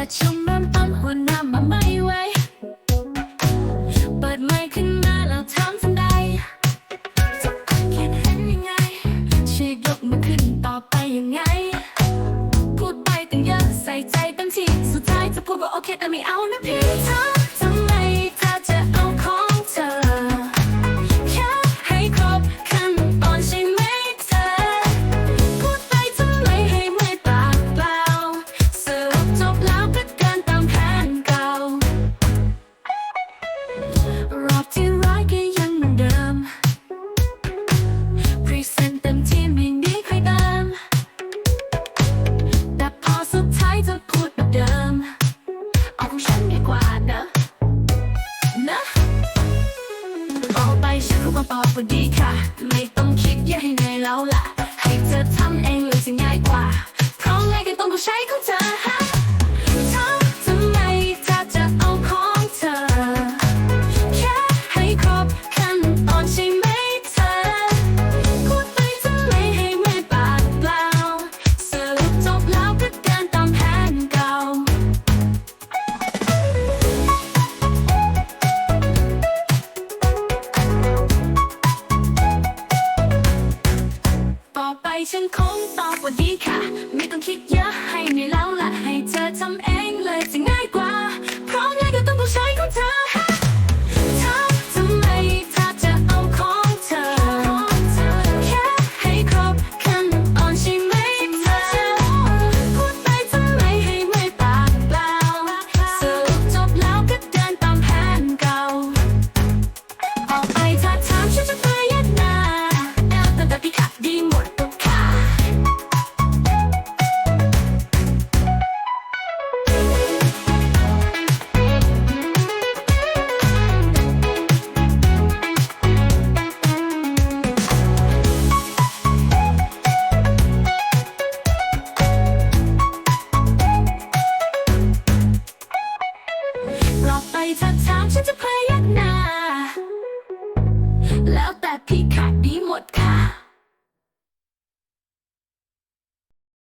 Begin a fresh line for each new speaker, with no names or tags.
ประชุมเริ่มต้นหัวหน้ามาไม่ไหวเปิดไมค์ขึ้นมาแล้วถามทันใดคิดเห็นยังไงช่วยยกมาขึ้นต่อไปยังไง พูดไปตั้งเยอะใส่ใจตั้งทีสุดท้ายจะพูดว่าโอเคแต่ไม่เอานะพี่เธอ มาปอบพอดีค่ะ ไม่ต้องคิดอย่าให้เหนื่อยแล้วล่ะ ฉันคงตอบว่าดีค่ะ ไม่ต้องคิดเยอะ ถ้าถามฉันจะพยักหน้าแล้วแต่พี่ขาดดีหมดค่ะ